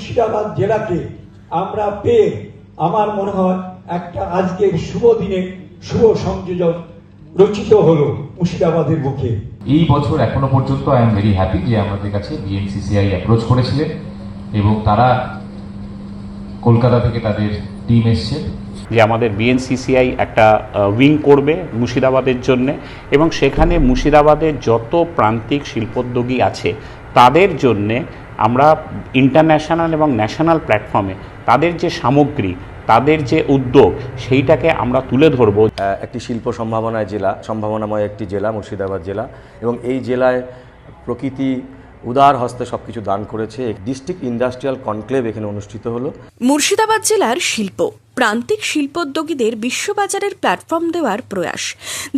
মুর্শিদাবাদ জেলাকে আমরা পেয়ে আমার মনে হয় একটা আজকের শুভ দিনে শুভ সংযোজন রচিত হলো মুর্শিদাবাদের বুকে। এই বছর এখনও পর্যন্ত আই এম ভেরি হ্যাপি যে আমাদের কাছে বিএনসিসিআই অ্যাপ্রোচ করেছিলেন এবং তারা কলকাতা থেকে তাদের টিম এসছে। যে আমাদের বিএনসিসিআই একটা উইং করবে মুর্শিদাবাদের জন্য এবং সেখানে মুর্শিদাবাদের যত প্রান্তিক শিল্পোদ্যোগী আছে তাদের জন্যে আমরা ইন্টারন্যাশনাল এবং ন্যাশনাল প্ল্যাটফর্মে তাদের যে সামগ্রী তাদের যে উদ্যোগ সেইটাকে আমরা তুলে ধরব। একটি শিল্প সম্ভাবনায় জেলা সম্ভাবনাময় একটি জেলা মুর্শিদাবাদ জেলা এবং এই জেলায় প্রকৃতি উদার হস্তে সবকিছু দান করেছে। ডিস্ট্রিক্ট ইন্ডাস্ট্রিয়াল কনক্লেভ এখানে অনুষ্ঠিত হলো। মুর্শিদাবাদ জেলার শিল্প। প্রান্তিক শিল্পোদ্যোগীদের বিশ্ববাজারের প্ল্যাটফর্ম দেওয়ার প্রয়াস।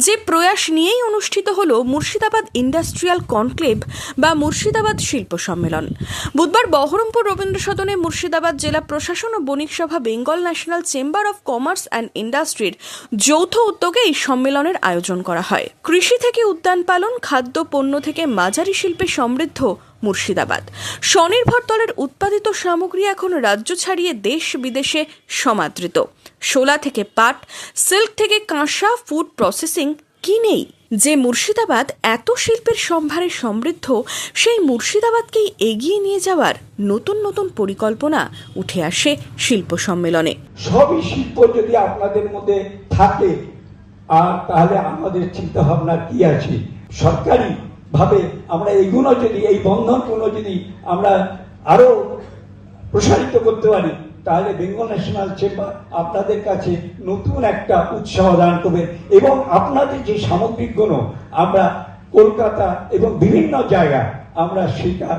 যে প্রয়াস নিয়েই অনুষ্ঠিত হল মুর্শিদাবাদ ইন্ডাস্ট্রিয়াল কনক্লেভ বা মুর্শিদাবাদ শিল্প সম্মেলন। বুধবার বহরমপুর রবীন্দ্র সদনে মুর্শিদাবাদ জেলা প্রশাসন ও বণিক সভা, Bengal national chamber of commerce and ইন্ডাস্ট্রির যৌথ উদ্যোগে এই সম্মেলনের আয়োজন করা হয়। কৃষি থেকে উদ্যান পালন, খাদ্য, পণ্য থেকে মাঝারি শিল্পে সমৃদ্ধ মুর্শিদাবাদ। স্বনির্ভর দলের উৎপাদিত সামগ্রী এখন রাজ্য ছাড়িয়ে দেশ বিদেশে সমাদৃত। শোলা থেকে পাট, সিল্ক থেকে কাঁসা, ফুড প্রসেসিং কি নেই? যে মুর্শিদাবাদ এত শিল্পের সম্ভারে সমৃদ্ধ, সেই মুর্শিদাবাদকেই এগিয়ে নিয়ে যাওয়ার নতুন নতুন পরিকল্পনা উঠে আসে শিল্প সম্মেলনে। সবই শিল্প যদি আপনাদের মধ্যে থাকে, আর তাহলে আমাদের চিন্তা ভাবনা কি আছে? সরকারি ভাবে আমরা এইগুলো যদি, এই বন্ধনগুলো যদি আমরা আরও প্রসারিত করতে পারি, তাহলে বেঙ্গল ন্যাশনাল চেম্বার আপনাদের কাছে নতুন একটা উৎসাহ দান করবে এবং আপনাদের যে সামগ্রিকগুলো আমরা কলকাতা এবং বিভিন্ন জায়গা আমরা সেটা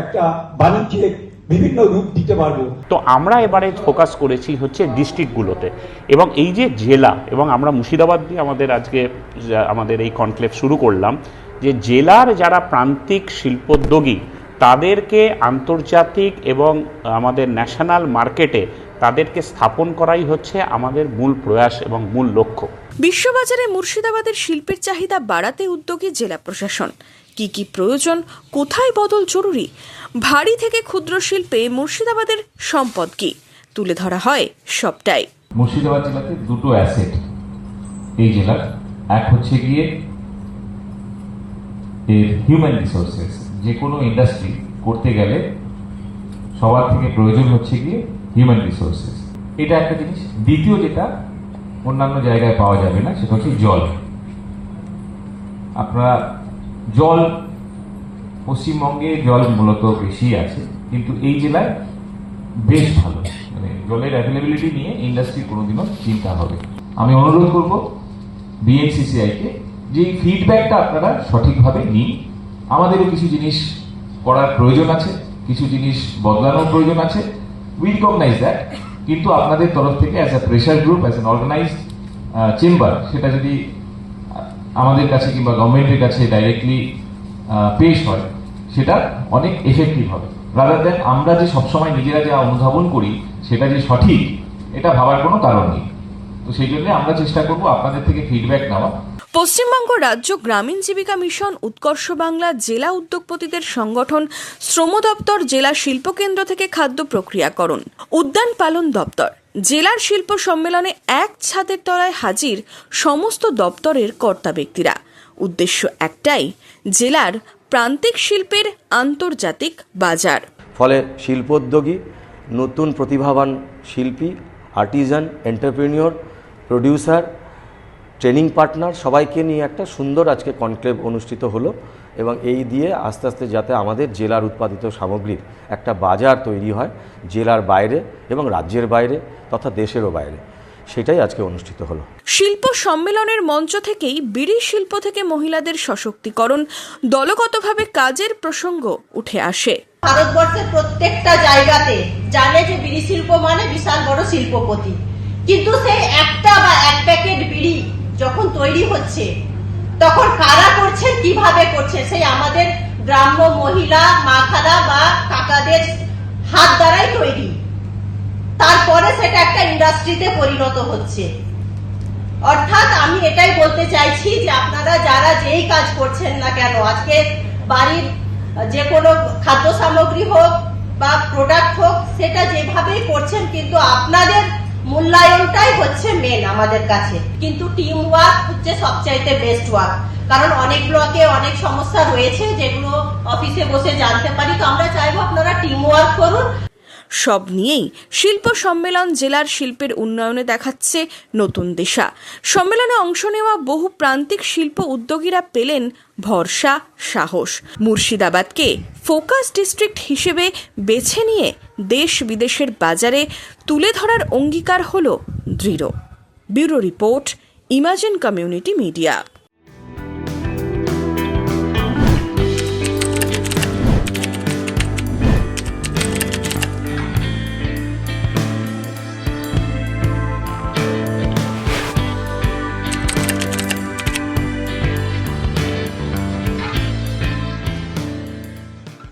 একটা বাণিজ্যের বিভিন্ন রূপ দিতে পারব। তো আমরা এবারে ফোকাস করেছি হচ্ছে ডিস্ট্রিক্টগুলোতে এবং এই যে জেলা এবং আমরা মুর্শিদাবাদ দিয়ে আমাদের আজকে, আমাদের এই কনক্লেভ শুরু করলাম যে জেলার যারা প্রান্তিক শিল্পোদ্যোগী তাদেরকে আন্তর্জাতিক এবং আমাদের ন্যাশনাল মার্কেটে তাদেরকে স্থাপন করাই হচ্ছে আমাদের মূল প্রয়াস এবং মূল লক্ষ্য। বিশ্ববাজারে মুর্শিদাবাদের শিল্পের চাহিদা বাড়াতে উদ্যোগী জেলা প্রশাসন। কি কি প্রয়োজন কোথায় বদল জরুরি? ভারী থেকে ক্ষুদ্র শিল্পে মুর্শিদাবাদের সম্পদ কি? তুলে ধরা হয় সবটাই। মুর্শিদাবাদ জেলাতে দুটো অ্যাসেট এই জেলার। এক হচ্ছে গিয়ে এর হিউম্যান রিসোর্সেস যে কোনো ইন্ডাস্ট্রি করতে গেলে সবার থেকে প্রয়োজন হচ্ছে গিয়ে হিউম্যান রিসোর্সেস এটা একটা জিনিস। দ্বিতীয় যেটা, অন্যান্য জায়গায় পাওয়া যাবে না, সেটা হচ্ছে জল। আপনারা জল, পশ্চিমবঙ্গে জল মূলত বেশি আছে, কিন্তু এই জেলায় বেশ ভালো। মানে জলের অ্যাভেলেবিলিটি নিয়ে ইন্ডাস্ট্রি কোনোদিনও চিন্তা হবে। আমি অনুরোধ করব বিএনসিসিআইকে যে ফিডব্যাকটা আপনারা সঠিকভাবে নিন, আমাদেরও কিছু জিনিস করার প্রয়োজন আছে, কিছু জিনিস বদলানোর প্রয়োজন আছে। উই রিকগনাইজ দ্যাট কিন্তু আপনাদের তরফ থেকে as a pressure group as an organised chamber সেটা যদি আমাদের কাছে কিংবা গভর্নমেন্টের কাছে ডাইরেক্টলি পেশ হয়, সেটা অনেক এফেক্টিভ হবে। রাদার দেন আমরা যে সবসময় নিজেরা যা অনুধাবন করি, সেটা যে সঠিক, এটা ভাবার কোনো কারণ নেই। তো সেই জন্য আমরা চেষ্টা করব আপনাদের থেকে ফিডব্যাক নেওয়া। পশ্চিমবঙ্গ রাজ্য গ্রামীণ জীবিকা মিশন, উৎকর্ষ বাংলা, জেলা উদ্যোগপতিদের সংগঠন, শ্রম দপ্তর, জেলা শিল্পকেন্দ্র থেকে খাদ্য প্রক্রিয়াকরণ, উদ্যান পালন দপ্তর। জেলার শিল্প সম্মেলনে এক ছাদের তলায় হাজির সমস্ত দপ্তরের কর্তা ব্যক্তিরা। উদ্দেশ্য একটাই, জেলার প্রান্তিক শিল্পের আন্তর্জাতিক বাজার। ফলে শিল্পোদ্যোগী, নতুন প্রতিভাবান শিল্পী, artisan entrepreneur producer training partner সবাইকে নিয়ে একটা সুন্দর আজকে কনক্লেভ অনুষ্ঠিত হলো এবং এই দিয়ে আস্তে আস্তে যাতে আমাদের জেলার উৎপাদিত সামগ্রীর একটা বাজার তৈরি হয় জেলার বাইরে এবং রাজ্যের বাইরে তথা দেশেরও বাইরে। সেটাই আজকে অনুষ্ঠিত হলো। শিল্প সম্মেলনের মঞ্চ থেকেই বিড়ি শিল্প থেকে মহিলাদের সশক্তিকরণ দলগতভাবে কাজের প্রসঙ্গ উঠে আসে। ভারতবর্ষের প্রত্যেকটা জায়গাতে জানে যে বিড়ি শিল্প মানে বিশাল বড় শিল্পপতি। কিন্তু সেই একটা বা এক প্যাকেট বিড়ি যখন তৈরি হচ্ছে, তখন কারা করছেন, কীভাবে করছে সেই আমাদের গ্রাম্য মহিলা, মাখারা বা কাকাদের হাত দ্বারাই তৈরি। তারপরে সেটা একটা ইন্ডাস্ট্রিতে পরিণত হচ্ছে। অর্থাৎ আমি এটাই বলতে চাইছি যে আপনারা যারা যেই কাজ করছেন না কেন, আজকে বাড়ির যে কোনো খাদ্য সামগ্রী হোক বা প্রোডাক্ট হোক, সেটা যেভাবেই করছেন, কিন্তু আপনাদের মূল্যায়নটাই হচ্ছে মেন আমাদের কাছে। কিন্তু টিম ওয়ার্ক হচ্ছে সবচাইতে বেস্ট ওয়ার্ক কারণ অনেক ব্লকে অনেক সমস্যা রয়েছে যেগুলো অফিসে বসে জানতে পারি। তো আমরা চাইব আপনারা টিম ওয়ার্ক করুন। সব নিয়েই শিল্প সম্মেলন জেলার শিল্পের উন্নয়নে দেখাচ্ছে নতুন দিশা। সম্মেলনে অংশ নেওয়া বহু প্রান্তিক শিল্প উদ্যোগীরা পেলেন ভরসা, সাহস। মুর্শিদাবাদকে ফোকাস ডিস্ট্রিক্ট হিসেবে বেছে নিয়ে দেশ বিদেশের বাজারে তুলে ধরার অঙ্গীকার হল দৃঢ়। Bureau report imagine community media.